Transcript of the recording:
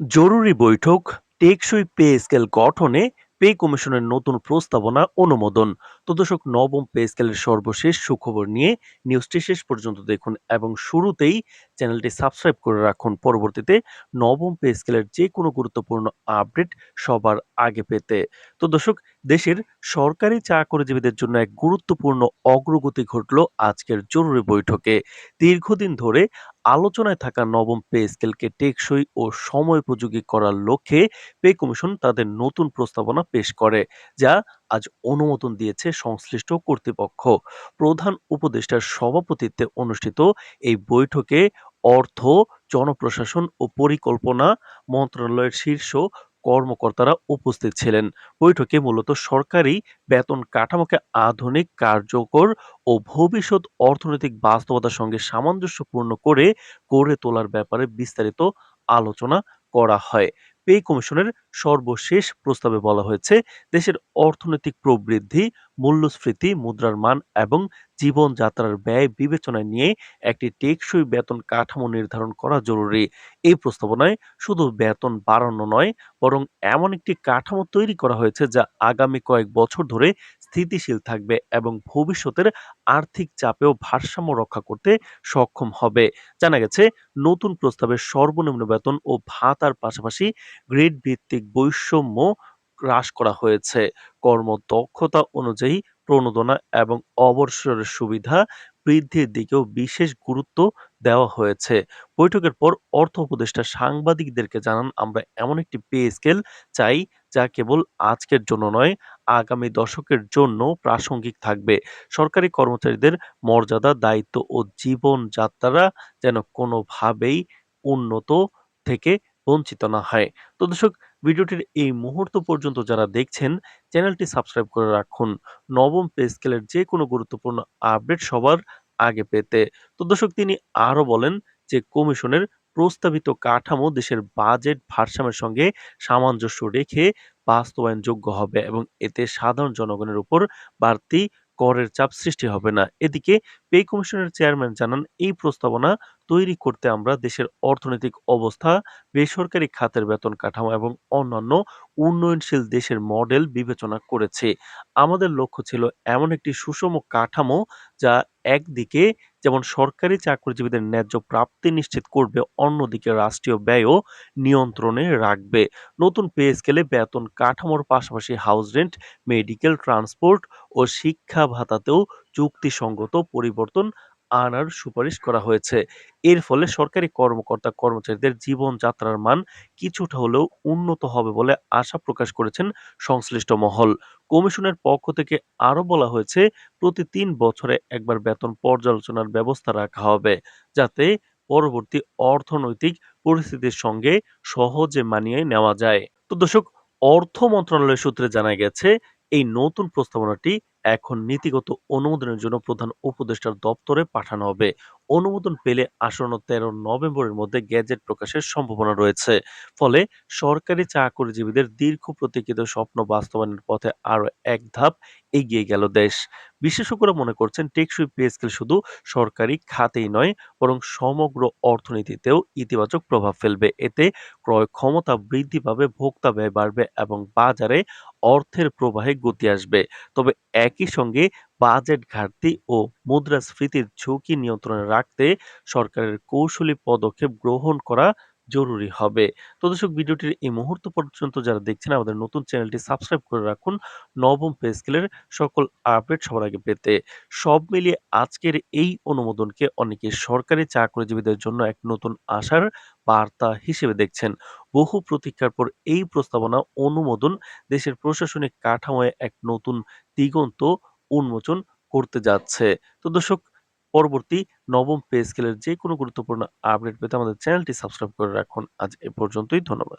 জরুরি বৈঠক, টেকসই পে স্কেল গঠনে পে কমিশনের নতুন প্রস্তাবনা অনুমোদন। তো দর্শক, নবম পে স্কেলের সর্বশেষ সুখবর নিয়ে নিউজটি শেষ পর্যন্ত দেখুন এবং শুরুতেই চ্যানেলটি সাবস্ক্রাইব করে রাখুন। পরবর্তীতে নবম পে স্কেলের যে কোনো গুরুত্বপূর্ণ আপডেট সবার আগে পেতে। তো দর্শক, দেশের সরকারি চাকরিজীবীদের জন্য এক গুরুত্বপূর্ণ অগ্রগতি ঘটল আজকের জরুরি বৈঠকে। দীর্ঘদিন ধরে আলোচনায় থাকা নবম পে স্কেলকে টেকসই ও সময়োপযোগী করার লক্ষ্যে পে কমিশন তাদের নতুন প্রস্তাবনা পেশ করে, যা আজ অনুমোদন দিয়েছে সংশ্লিষ্ট কর্তৃপক্ষ। প্রধান উপদেষ্টার সভাপতিত্বে অনুষ্ঠিত এই বৈঠকে অর্থ, জনপ্রশাসন ও পরিকল্পনা মন্ত্রণালয়ের শীর্ষ কর্মকর্তারা উপস্থিত ছিলেন। বৈঠকে মূলত সরকারি বেতন কাঠামোকে আধুনিক, কার্যকর ও ভবিষ্যৎ অর্থনৈতিক বাস্তবতার সঙ্গে সামঞ্জস্যপূর্ণ করে গড়ে তোলার ব্যাপারে বিস্তারিত আলোচনা করা হয়। পে কমিশনের সর্বশেষ প্রস্তাবে বলা হয়েছে, দেশের অর্থনৈতিক প্রবৃদ্ধি, মূল্যস্ফীতি, মুদ্রার মান এবং জীবনযাত্রার ব্যয় বিবেচনায় নিয়ে একটি টেকসই বেতন কাঠামো নির্ধারণ করা জরুরি। এই প্রস্তাবনায় শুধু বেতন বাড়ানো নয়, বরং এমন একটি কাঠামো তৈরি করা হয়েছে যা আগামী কয়েক বছর ধরে স্থিতিশীল থাকবে এবং ভবিষ্যতের আর্থিক চাপেও ভারসাম্য রক্ষা করতে সক্ষম হবে। জানা গেছে, নতুন প্রস্তাবে সর্বনিম্ন বেতন ও ভাতার পাশাপাশি গ্রেড ভিত্তিক বৈষম্য হ্রাস করা হয়েছে। কর্মদক্ষতা অনুযায়ী প্রণোদনা এবং অবসরের সুবিধা বৃদ্ধির দিকেও বিশেষ গুরুত্ব দেওয়া হয়েছে। বৈঠকের পর অর্থ উপদেষ্টা সাংবাদিকদেরকে জানান, আমরা এমন একটি পে স্কেল চাই যা কেবল আজকের জন্য নয়, আগামী দশকের জন্য প্রাসঙ্গিক থাকবে। সরকারি কর্মচারীদের মর্যাদা, দায়িত্ব ও জীবনযাত্রা যেন কোনোভাবেই উন্নত থেকে বঞ্চিত না হয়। তো দর্শক ভিডিওটির এই মুহূর্ত পর্যন্ত যারা দেখছেন, চ্যানেলটি সাবস্ক্রাইব করে রাখুন। নবম পে স্কেলের যে কোনো গুরুত্বপূর্ণ আপডেট সবার আগে পেতে। তো দর্শক, তিনি আরও বলেন যে, কমিশনের প্রস্তাবিত কাঠামো দেশের বাজেট ভারসাম্যের সঙ্গে সামঞ্জস্য রেখে বাস্তবায়নযোগ্য হবে এবং এতে সাধারণ জনগণের উপর বাড়তি করের চাপ সৃষ্টি হবে না। এদিকে পে কমিশনের চেয়ারম্যান জানান, এই প্রস্তাবনা তৈরি করতে আমরা দেশের অর্থনৈতিক অবস্থা, বেসরকারি খাতের বেতন কাঠামো এবং অন্যান্য উন্নয়নশীল দেশের মডেল বিবেচনা করেছে। আমাদের লক্ষ্য ছিল এমন একটি সুষম কাঠামো যা একদিকে যেমন সরকারি চাকরিজীবীদের ন্যায্য প্রাপ্তি নিশ্চিত করবে, অন্যদিকে রাষ্ট্রীয় ব্যয়ও নিয়ন্ত্রণে রাখবে। নতুন পে স্কেলে বেতন কাঠামোর পাশাপাশি হাউস রেন্ট, মেডিকেল, ট্রান্সপোর্ট ও শিক্ষা ভাতাতেও চুক্তিসঙ্গত পরিবর্তন আনার সুপারিশ করা হয়েছে। এর ফলে সরকারি কর্মকর্তা কর্মচারীদের জীবনযাত্রার মান কিছুটা হলেও উন্নত হবে বলে আশা প্রকাশ করেছেন সংশ্লিষ্ট মহল। কমিশনের পক্ষ থেকে আরও বলা হয়েছে, প্রতি তিন বছরে একবার বেতন পর্যালোচনার ব্যবস্থা রাখা হবে, যাতে পরবর্তী অর্থনৈতিক পরিস্থিতির সঙ্গে সহজে মানিয়ে নেওয়া যায়। তো দর্শক, অর্থ মন্ত্রণালয় সূত্রে জানা গেছে, এই নতুন প্রস্তাবনাটি এখন নীতিগত অনুমোদনের জন্য প্রধান উপদেষ্টার দপ্তরে পাঠানো হবে। অনুমোদন পেলে আসন্ন তেরো নভেম্বরের মধ্যে গ্যাজেট প্রকাশের সম্ভাবনা রয়েছে। ফলে সরকারি চাকরিজীবীদের দীর্ঘ প্রতীক্ষিত স্বপ্ন বাস্তবায়নের পথে আরও এক ধাপ এগিয়ে গেল দেশ। বিশেষজ্ঞরা মনে করছেন টেকসই পে স্কেল শুধু সরকারি খাতেই নয়, বরং সমগ্র অর্থনীতিতেও ইতিবাচক প্রভাব ফেলবে। এতে ক্রয় ক্ষমতা বৃদ্ধি পাবে, ভোক্তা ব্যয় বাড়বে এবং বাজারে অর্থের প্রবাহে গতি আসবে। তবে একই সঙ্গে বাজেট ঘাটতি ও মুদ্রাস্ফীতির ঝুঁকি নিয়ন্ত্রণে রাখতে সরকারের কৌশলী পদক্ষেপ গ্রহণ করা জরুরি হবে। তো দর্শক, ভিডিওটির এই মুহূর্ত পর্যন্ত যারা দেখছেন, আমাদের নতুন চ্যানেলটি সাবস্ক্রাইব করে রাখুন। নবম পে স্কেলের সকল আপডেট সবার আগে পেতে। সব মিলিয়ে আজকের এই অনুমোদনকে অনেকে সরকারি চাকরিজীবীদের জন্য এক নতুন আশার বার্তা হিসেবে দেখছেন। বহু প্রতীক্ষার পর এই প্রস্তাবনা, অনুমোদন দেশের প্রশাসনিক কাঠামোয় এক নতুন দিগন্ত উন্মোচন করতে যাচ্ছে। তো দর্শক পরবর্তী নবম পে স্কেলের যে কোনো গুরুত্বপূর্ণ আপডেট পেতে আমাদের চ্যানেলটি সাবস্ক্রাইব করে রাখুন। আজ এ পর্যন্তই, ধন্যবাদ।